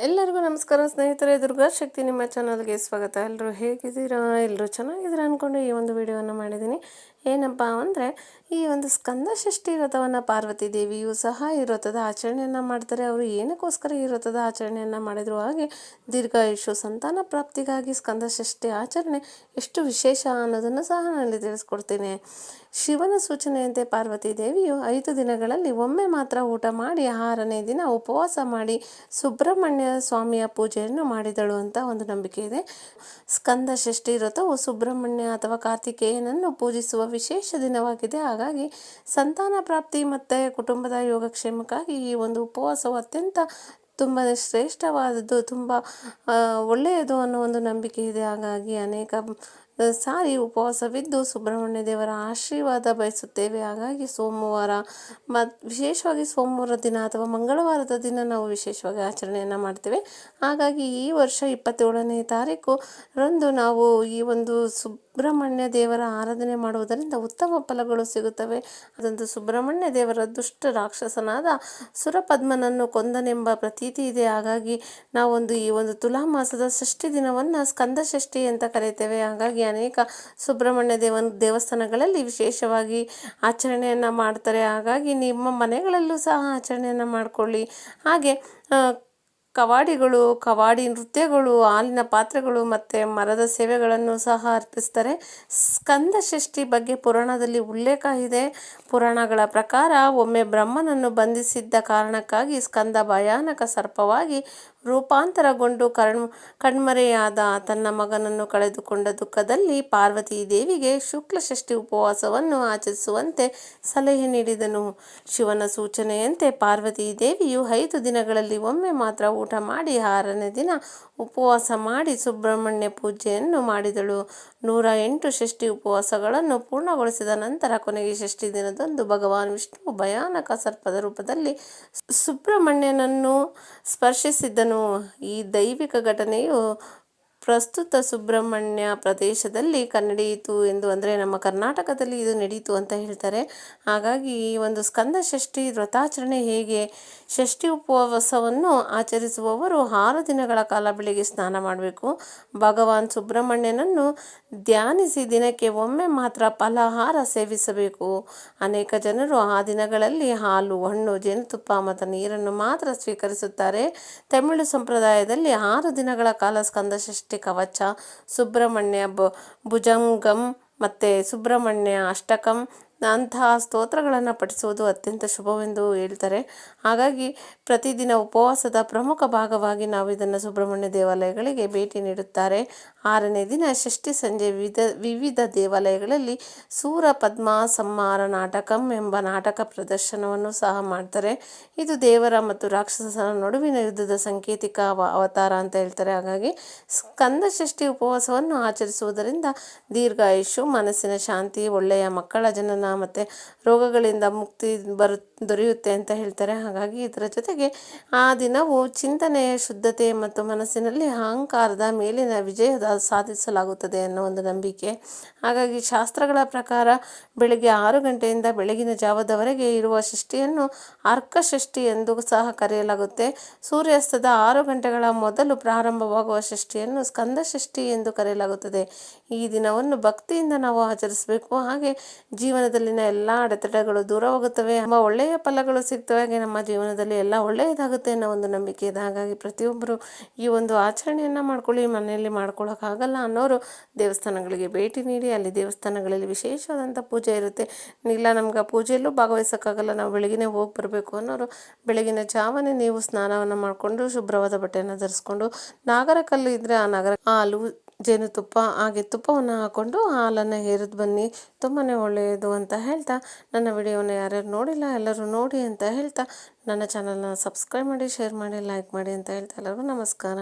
ಎಲ್ಲರಿಗೂ ನಮಸ್ಕಾರ, ಸ್ನೇಹಿತರೆ. ದುರ್ಗಾ ಶಕ್ತಿ ನಿಮ್ಮ ಚಾನಲ್ಗೆ ಸ್ವಾಗತ. ಎಲ್ಲರೂ ಹೇಗಿದ್ದೀರಾ? ಎಲ್ಲರೂ ಚೆನ್ನಾಗಿದ್ದೀರಾ ಅಂದ್ಕೊಂಡು ಈ ಒಂದು ವಿಡಿಯೋವನ್ನು ಮಾಡಿದ್ದೀನಿ. ಏನಪ್ಪ ಅಂದರೆ ಈ ಒಂದು ಸ್ಕಂದ ಷಷ್ಠಿ ವ್ರತವನ್ನು ಪಾರ್ವತಿ ದೇವಿಯು ಸಹ ಈ ವ್ರತದ ಆಚರಣೆಯನ್ನು ಮಾಡ್ತಾರೆ. ಅವರು ಏನಕ್ಕೋಸ್ಕರ ಈ ವ್ರತದ ಆಚರಣೆಯನ್ನು ಮಾಡಿದ್ರು? ಹಾಗೆ ದೀರ್ಘಾಯುಷು ಸಂತಾನ ಪ್ರಾಪ್ತಿಗಾಗಿ ಸ್ಕಂದ ಷಷ್ಠಿ ಆಚರಣೆ ಎಷ್ಟು ವಿಶೇಷ ಅನ್ನೋದನ್ನು ಸಹ ನಾನು ತಿಳಿಸ್ಕೊಡ್ತೀನಿ. ಶಿವನ ಸೂಚನೆಯಂತೆ ಪಾರ್ವತಿ ದೇವಿಯು ಐದು ದಿನಗಳಲ್ಲಿ ಒಮ್ಮೆ ಮಾತ್ರ ಊಟ ಮಾಡಿ ಆರನೇ ದಿನ ಉಪವಾಸ ಮಾಡಿ ಸುಬ್ರಹ್ಮಣ್ಯ ಸ್ವಾಮಿಯ ಪೂಜೆಯನ್ನು ಮಾಡಿದಳು ಅಂತ ಒಂದು ನಂಬಿಕೆ ಇದೆ. ಸ್ಕಂದ ಷಷ್ಠಿ ವ್ರತವು ಸುಬ್ರಹ್ಮಣ್ಯ ಅಥವಾ ಕಾರ್ತಿಕೇಯನನ್ನು ಪೂಜಿಸುವ ವಿಶೇಷ ದಿನವಾಗಿದೆ. ಹಾಗಾಗಿ ಸಂತಾನ ಪ್ರಾಪ್ತಿ ಮತ್ತು ಕುಟುಂಬದ ಯೋಗಕ್ಷೇಮಕ್ಕಾಗಿ ಈ ಒಂದು ಉಪವಾಸವು ಅತ್ಯಂತ ತುಂಬ ಶ್ರೇಷ್ಠವಾದದ್ದು, ತುಂಬ ಒಳ್ಳೆಯದು ಅನ್ನೋ ಒಂದು ನಂಬಿಕೆ ಇದೆ. ಹಾಗಾಗಿ ಅನೇಕ ಸಾರಿ ಉಪವಾಸವಿದ್ದು ಸುಬ್ರಹ್ಮಣ್ಯ ದೇವರ ಆಶೀರ್ವಾದ ಬಯಸುತ್ತೇವೆ. ಹಾಗಾಗಿ ಸೋಮವಾರ ಮತ್ತು ವಿಶೇಷವಾಗಿ ಸೋಮವಾರ ದಿನ ಅಥವಾ ಮಂಗಳವಾರದ ದಿನ ನಾವು ವಿಶೇಷವಾಗಿ ಆಚರಣೆಯನ್ನು ಮಾಡ್ತೇವೆ. ಹಾಗಾಗಿ ಈ ವರ್ಷ ಇಪ್ಪತ್ತೇಳನೇ ತಾರೀಕು ರಂದು ನಾವು ಈ ಒಂದು ಸುಬ್ರಹ್ಮಣ್ಯ ದೇವರ ಆರಾಧನೆ ಮಾಡುವುದರಿಂದ ಉತ್ತಮ ಫಲಗಳು ಸಿಗುತ್ತವೆ. ಅದೊಂದು ಸುಬ್ರಹ್ಮಣ್ಯ ದೇವರ ದುಷ್ಟ ರಾಕ್ಷಸನಾದ ಸುರಪದ್ಮನನ್ನು ಕೊಂದನೆಂಬ ಪ್ರತೀತಿ ಇದೆ. ಹಾಗಾಗಿ ನಾವೊಂದು ಈ ಒಂದು ತುಲಾ ಮಾಸದ ಷಷ್ಠಿ ದಿನವನ್ನು ಸ್ಕಂದ ಷಷ್ಠಿ ಅಂತ ಕರೀತೇವೆ. ಹಾಗಾಗಿ ಅನೇಕ ಸುಬ್ರಹ್ಮಣ್ಯ ದೇವನ ದೇವಸ್ಥಾನಗಳಲ್ಲಿ ವಿಶೇಷವಾಗಿ ಆಚರಣೆಯನ್ನು ಮಾಡ್ತಾರೆ. ಹಾಗಾಗಿ ನಿಮ್ಮ ಮನೆಗಳಲ್ಲೂ ಸಹ ಆಚರಣೆಯನ್ನು ಮಾಡಿಕೊಳ್ಳಿ. ಹಾಗೆ ಕವಾಡಿಗಳು, ಕವಾಡಿ ನೃತ್ಯಗಳು, ಹಾಲಿನ ಪಾತ್ರೆಗಳು ಮತ್ತು ಮರದ ಸೇವೆಗಳನ್ನು ಸಹ ಅರ್ಪಿಸ್ತಾರೆ. ಸ್ಕಂದ ಷಷ್ಠಿ ಬಗ್ಗೆ ಪುರಾಣದಲ್ಲಿ ಉಲ್ಲೇಖ ಇದೆ. ಪುರಾಣಗಳ ಪ್ರಕಾರ ಒಮ್ಮೆ ಬ್ರಹ್ಮನನ್ನು ಬಂಧಿಸಿದ್ದ ಕಾರಣಕ್ಕಾಗಿ ಸ್ಕಂದ ಭಯಾನಕ ಸರ್ಪವಾಗಿ ರೂಪಾಂತರಗೊಂಡು ಕಣ್ ಕಣ್ಮರೆಯಾದ ತನ್ನ ಮಗನನ್ನು ಕಳೆದುಕೊಂಡ ದುಃಖದಲ್ಲಿ ಪಾರ್ವತಿ ದೇವಿಗೆ ಶುಕ್ಲ ಷಷ್ಠಿ ಉಪವಾಸವನ್ನು ಆಚರಿಸುವಂತೆ ಸಲಹೆ ನೀಡಿದನು. ಶಿವನ ಸೂಚನೆಯಂತೆ ಪಾರ್ವತಿ ದೇವಿಯು ಐದು ದಿನಗಳಲ್ಲಿ ಒಮ್ಮೆ ಮಾತ್ರ ಊಟ ಮಾಡಿ ಆರನೇ ದಿನ ಉಪವಾಸ ಮಾಡಿ ಸುಬ್ರಹ್ಮಣ್ಯ ಪೂಜೆಯನ್ನು ಮಾಡಿದಳು. ನೂರ ಎಂಟು ಷಷ್ಠಿ ಉಪವಾಸಗಳನ್ನು ಪೂರ್ಣಗೊಳಿಸಿದ ನಂತರ ಕೊನೆಗೆ ಷಷ್ಠಿ ದಿನದಂದು ಭಗವಾನ್ ವಿಷ್ಣು ಭಯಾನಕ ಸರ್ಪದ ರೂಪದಲ್ಲಿ ಸುಬ್ರಹ್ಮಣ್ಯನನ್ನು ಸ್ಪರ್ಶಿಸಿದ್ದನು. ಈ ದೈವಿಕ ಘಟನೆಯು ಪ್ರಸ್ತುತ ಸುಬ್ರಹ್ಮಣ್ಯ ಪ್ರದೇಶದಲ್ಲಿ ಕನ್ನಡಿಯಿತು ಎಂದು ಅಂದರೆ ನಮ್ಮ ಕರ್ನಾಟಕದಲ್ಲಿ ಇದು ನಡೆಯಿತು ಅಂತ ಹೇಳ್ತಾರೆ. ಹಾಗಾಗಿ ಈ ಒಂದು ಸ್ಕಂದ ಷಷ್ಠಿ ವ್ರತಾಚರಣೆ ಹೇಗೆ ಷಷ್ಠಿ ಉಪವಾಸವನ್ನು ಆಚರಿಸುವವರು ಆರು ದಿನಗಳ ಕಾಲ ಬೆಳಿಗ್ಗೆ ಸ್ನಾನ ಮಾಡಬೇಕು. ಭಗವಾನ್ ಸುಬ್ರಹ್ಮಣ್ಯನನ್ನು ಧ್ಯಾನಿಸಿ ದಿನಕ್ಕೆ ಒಮ್ಮೆ ಮಾತ್ರ ಫಲಾಹಾರ ಸೇವಿಸಬೇಕು. ಅನೇಕ ಜನರು ಆ ದಿನಗಳಲ್ಲಿ ಹಾಲು, ಹಣ್ಣು, ಜೇನುತುಪ್ಪ ಮತ್ತು ನೀರನ್ನು ಮಾತ್ರ ಸ್ವೀಕರಿಸುತ್ತಾರೆ. ತಮಿಳು ಸಂಪ್ರದಾಯದಲ್ಲಿ ಆರು ದಿನಗಳ ಕಾಲ ಸ್ಕಂದ ಷಷ್ಠಿ ಕವಚ ಸುಬ್ರಹ್ಮಣ್ಯ ಭುಜಂಗಂ ಮತ್ತು ಸುಬ್ರಹ್ಮಣ್ಯ ಅಷ್ಟಕಂ ಅಂತಹ ಸ್ತೋತ್ರಗಳನ್ನು ಪಠಿಸುವುದು ಅತ್ಯಂತ ಶುಭವೆಂದು ಹೇಳ್ತಾರೆ. ಹಾಗಾಗಿ ಪ್ರತಿದಿನ ಉಪವಾಸದ ಪ್ರಮುಖ ಭಾಗವಾಗಿ ನಾವು ಇದನ್ನು ಸುಬ್ರಹ್ಮಣ್ಯ ದೇವಾಲಯಗಳಿಗೆ ಭೇಟಿ ನೀಡುತ್ತಾರೆ. ಆರನೇ ದಿನ ಷಷ್ಠಿ ಸಂಜೆ ವಿವಿಧ ವಿವಿಧ ದೇವಾಲಯಗಳಲ್ಲಿ ಸೂರ ಪದ್ಮ ಸಂಹಾರ ನಾಟಕಂ ಎಂಬ ನಾಟಕ ಪ್ರದರ್ಶನವನ್ನು ಸಹ ಮಾಡ್ತಾರೆ. ಇದು ದೇವರ ಮತ್ತು ರಾಕ್ಷಸರ ನಡುವಿನ ಯುದ್ಧದ ಸಾಂಕೇತಿಕ ಅವತಾರ ಅಂತ ಹೇಳ್ತಾರೆ. ಹಾಗಾಗಿ ಸ್ಕಂದ ಷಷ್ಠಿ ಉಪವಾಸವನ್ನು ಆಚರಿಸುವುದರಿಂದ ದೀರ್ಘಾಯುಷು ಮನಸ್ಸಿನ ಶಾಂತಿ, ಒಳ್ಳೆಯ ಮಕ್ಕಳ ಜನನ ಮತ್ತು ರೋಗಗಳಿಂದ ಮುಕ್ತಿ ಬರು, ದೊರೆಯುತ್ತೆ ಅಂತ ಹೇಳ್ತಾರೆ. ಹಾಗಾಗಿ ಇದರ ಜೊತೆಗೆ ಆ ದಿನವು ಚಿಂತನೆಯ ಶುದ್ಧತೆ ಮತ್ತು ಮನಸ್ಸಿನಲ್ಲಿ ಅಹಂಕಾರದ ಮೇಲಿನ ವಿಜಯದ ಸಾಧಿಸಲಾಗುತ್ತದೆ ಅನ್ನೋ ಒಂದು ನಂಬಿಕೆ. ಹಾಗಾಗಿ ಶಾಸ್ತ್ರಗಳ ಪ್ರಕಾರ ಬೆಳಗ್ಗೆ ಆರು ಗಂಟೆಯಿಂದ ಬೆಳಗಿನ ಜಾವದವರೆಗೆ ಇರುವ ಷಷ್ಠಿಯನ್ನು ಅರ್ಕ ಷಷ್ಠಿ ಎಂದು ಸಹ ಕರೆಯಲಾಗುತ್ತೆ. ಸೂರ್ಯಾಸ್ತದ ಆರು ಗಂಟೆಗಳ ಮೊದಲು ಪ್ರಾರಂಭವಾಗುವ ಷಷ್ಠಿಯನ್ನು ಸ್ಕಂದ ಷಷ್ಠಿ ಎಂದು ಕರೆಯಲಾಗುತ್ತದೆ. ಈ ದಿನವನ್ನು ಭಕ್ತಿಯಿಂದ ನಾವು ಆಚರಿಸಬೇಕು. ಹಾಗೆ ಜೀವನದಲ್ಲಿನ ಎಲ್ಲ ಅಡೆತಡೆಗಳು ದೂರ ಹೋಗುತ್ತವೆ. ಎಂಬ ಒಳ್ಳೆಯ ಫಲಗಳು ಸಿಗ್ತವೆ. ಹಾಗೆ ನಮ್ಮ ಜೀವನದಲ್ಲಿ ಎಲ್ಲ ಒಳ್ಳೆಯದಾಗುತ್ತೆ ಅನ್ನೋ ಒಂದು ನಂಬಿಕೆ ಇದೆ. ಹಾಗಾಗಿ ಪ್ರತಿಯೊಬ್ಬರು ಈ ಒಂದು ಆಚರಣೆಯನ್ನು ಮಾಡ್ಕೊಳ್ಳಿ. ಮನೆಯಲ್ಲಿ ಮಾಡ್ಕೊಳ್ಳೋಕ್ಕಾಗಲ್ಲ ಅನ್ನೋರು ದೇವಸ್ಥಾನಗಳಿಗೆ ಭೇಟಿ ನೀಡಿ. ಅಲ್ಲಿ ದೇವಸ್ಥಾನಗಳಲ್ಲಿ ವಿಶೇಷವಾದಂಥ ಪೂಜೆ ಇರುತ್ತೆ. ಇಲ್ಲ, ನಮ್ಗೆ ಆ ಪೂಜೆಯಲ್ಲೂ ಭಾಗವಹಿಸೋಕ್ಕಾಗಲ್ಲ. ನಾವು ಬೆಳಗಿನೇ ಹೋಗಿ ಬರಬೇಕು ಅನ್ನೋರು ಬೆಳಗಿನ ಜಾವನೇ ನೀವು ಸ್ನಾನವನ್ನು ಮಾಡಿಕೊಂಡು ಶುಭ್ರವಾದ ಬಟ್ಟೆಯನ್ನು ಧರಿಸ್ಕೊಂಡು ನಾಗರ ಕಲ್ಲು ಇದ್ದರೆ ಆ ನಾಗರ ಹಾಲು ಜೇನುತುಪ್ಪ ಹಾಗೆ ತುಪ್ಪವನ್ನು ಹಾಕ್ಕೊಂಡು ಹಾಲನ್ನು ಹೇರಿದು ಬನ್ನಿ. ತುಂಬಾ ಒಳ್ಳೆಯದು ಅಂತ ಹೇಳ್ತಾ ನನ್ನ ವಿಡಿಯೋನ ಯಾರ್ಯಾರು ನೋಡಿಲ್ಲ ಎಲ್ಲರೂ ನೋಡಿ ಅಂತ ಹೇಳ್ತಾ ನನ್ನ ಚಾನಲ್ನ ಸಬ್ಸ್ಕ್ರೈಬ್ ಮಾಡಿ, ಶೇರ್ ಮಾಡಿ, ಲೈಕ್ ಮಾಡಿ ಅಂತ ಹೇಳ್ತಾ ಎಲ್ಲರಿಗೂ ನಮಸ್ಕಾರ.